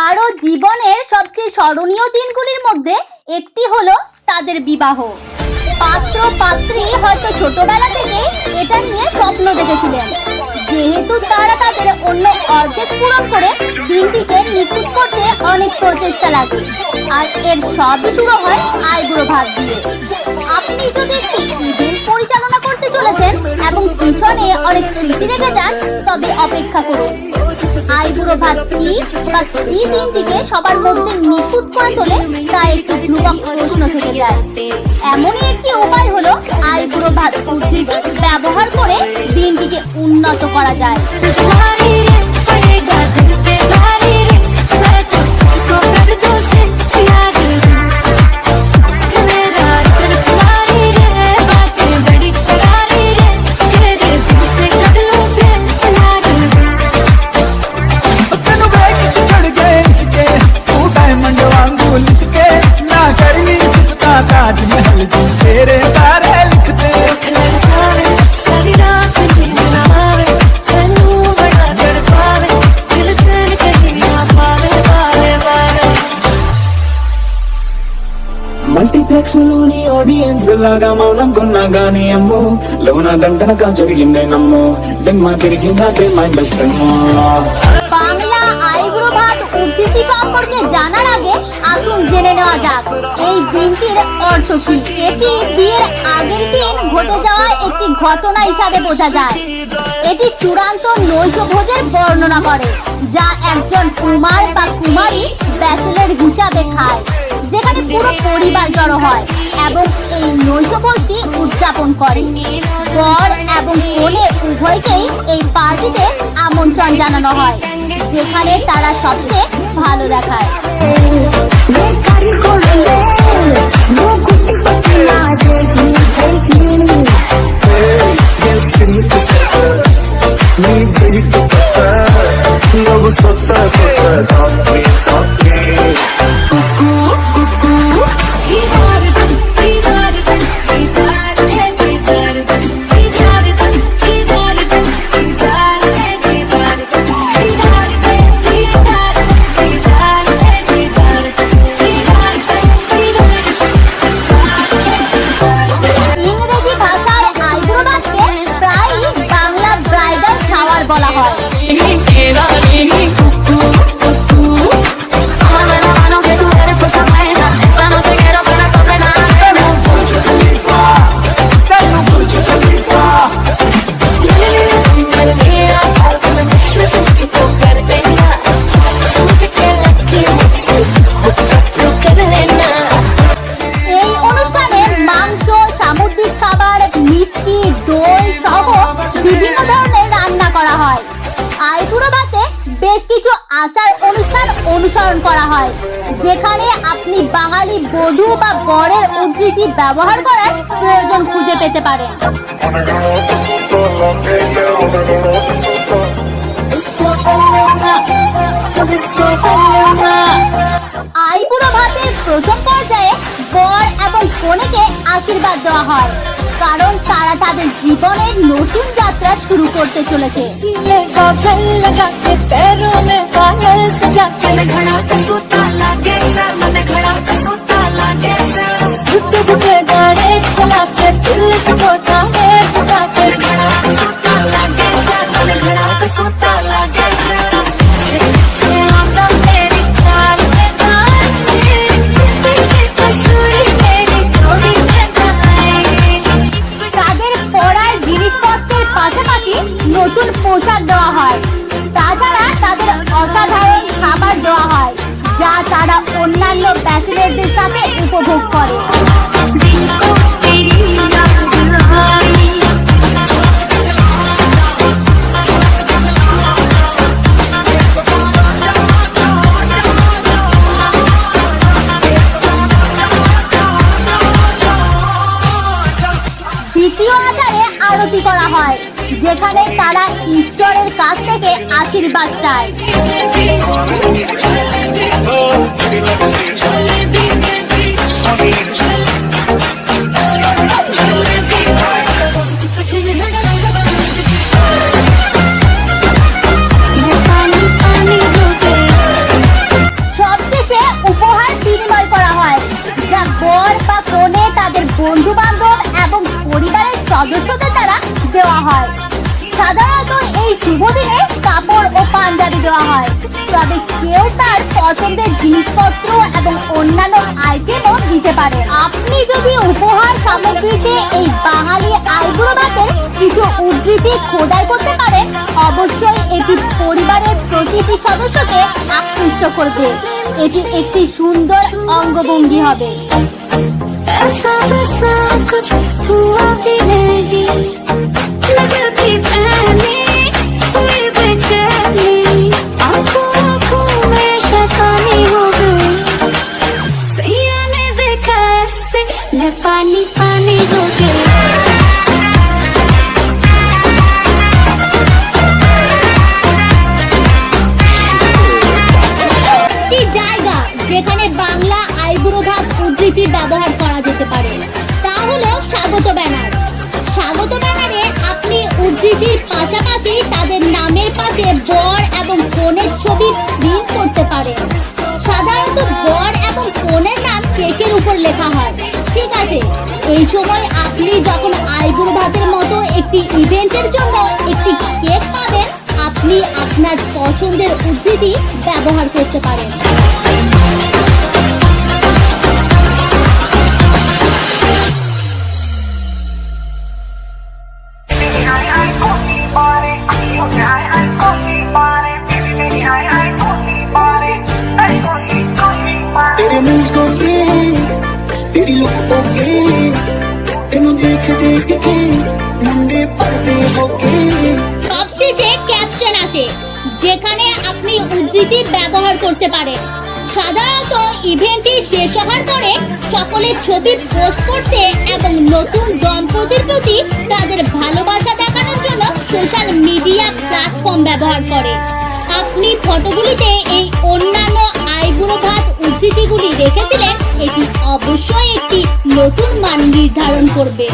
কারও জীবনের সবচেয়ে স্মরণীয় দিনগুলির মধ্যে একটি হলো তাদের বিবাহ। পাত্র, পাত্রী হয়তো ছোটবেলা থেকে এটা নিয়ে স্বপ্ন দেখেছিলেন। যেহেতু তারা তাদের অন্য অর্ধেক পূরণ করে দিনটিকে নিখুঁত করতে অনেক প্রচেষ্টা লাগে, আর এর সবই শুরু হয় আইবুড়ো ভাত দিয়ে। আপনি যদি একটি ইভেন্ট পরিচালনা করতে চলেছেন এবং পিছনে অনেক স্মৃতি রেখে যান, তবে অপেক্ষা করুন। আইবুড়ো ভাত বা সবার মধ্যে নিখুঁত করে তোলে, তা একটি ধ্রুবক প্রশ্ন থেকে যায়। এমনই একটি উপায় হলো আইবুড়ো ভাত উদ্ধৃতি ব্যবহার করে দিনটিকে উন্নত করা যায়। లోని ఆడియన్స్ లాగా మౌనం కొన్నా గానీ అమ్మో లోన గంటనగా జరిగిందే నమ్మో దిమ్మ తిరిగిందే మైండ్ বাংলা আইব্রো ভাত উদ্ধৃতি সম্পর্কে জানার আগে আসুন জেনে নেওয়া যাক এই দিনটির অর্থ কি এটি বিয়ের আগের দিন ঘটে যাওয়া একটি ঘটনা হিসাবে বোঝা যায় এটি চূড়ান্ত নৈশ ভোজের বর্ণনা করে যা একজন কুমার বা কুমারী ব্যাচেলর হিসাবে খায় যেখানে পুরো পরিবার জড়ো হয় এবং এই নৈশভোজটি উদযাপন করে। বর এবং কনে উভয়কেই এই পার্টিতে আমন্ত্রণ জানানো হয়, যেখানে তারা সবচেয়ে ভালো দেখায়। আচার অনুষ্ঠান অনুসরণ করা হয়, যেখানে আপনি বাঙালি বধূ বা বরের উদ্ধৃতি ব্যবহার করার প্রয়োজন খুঁজে পেতে পারেন। আইবুড়ো ভাতের প্রথম পর্যায়ে বর এবং কনেকে আশীর্বাদ দেওয়া হয়। কারণ তারা তাদের জীবনের নতুন যাত্রা শুরু করতে চলেছে। গাড়ি চালাতে যা তারা অন্যান্য ব্যাচেলরদের সাথে উপভোগ করে। দ্বিতীয় আচারে করা হয়, যেখানে তারা ঈশ্বরের কাছ থেকে আশীর্বাদ চায়। Oh, baby, let me see it. Jalebi, baby. Honey, panjabi দেওয়া হয় তবে কেউ তার পছন্দের জিনিসপত্র এবং অন্যান্য আইটেমও দিতে পারে আপনি যদি উপহার সামগ্রীতে এই বাঙালি আইবুড়ো ভাতের কিছু উদ্ধৃতি খোদাই করতে পারেন অবশ্যই এটি পরিবারের প্রতিটি সদস্যকে আকৃষ্ট করবে এটি একটি সুন্দর অঙ্গভঙ্গি হবে ऐसा वैसा कुछ हुआ भी नहीं স্বাগত ব্যানার। স্বাগত ব্যানারে আপনি উদ্ধৃতির পাশাপাশি তাদের নামের পাশে বর এবং কনের ছবি প্রিন্ট করতে পারেন। সাধারণত বর এবং কনের নাম কেকের উপর লেখা হয়। ঠিক আছে, এই সময় আপনি যখন আইবুড়ো ভাতের মতো একটি ইভেন্টের জন্য একটি কেক পাবেন, আপনি আপনার পছন্দের উদ্ধৃতি ব্যবহার করতে পারেন। तेरी लुक ओके तेनू देख देख के मुंडे पर्दे होके সবশেষে ক্যাপশন আসে, যেখানে আপনি উদ্ধৃতি ব্যবহার করতে পারেন। সাধারণত ইভেন্টটি শেষ হওয়ার পরে সকলের ছবি পোস্ট করতে এবং নতুন দম্পতির প্রতি তাদের ভালোবাসা দেখানোর জন্য সোশ্যাল মিডিয়া প্ল্যাটফর্ম ব্যবহার করে। আপনি ফটোগুলিতে এই অন্যান্য আইবুড়ো ভাত উদ্ধৃতিগুলি রেখেছিলেন অবশ্যই একটি নতুন মান নির্ধারণ করবে।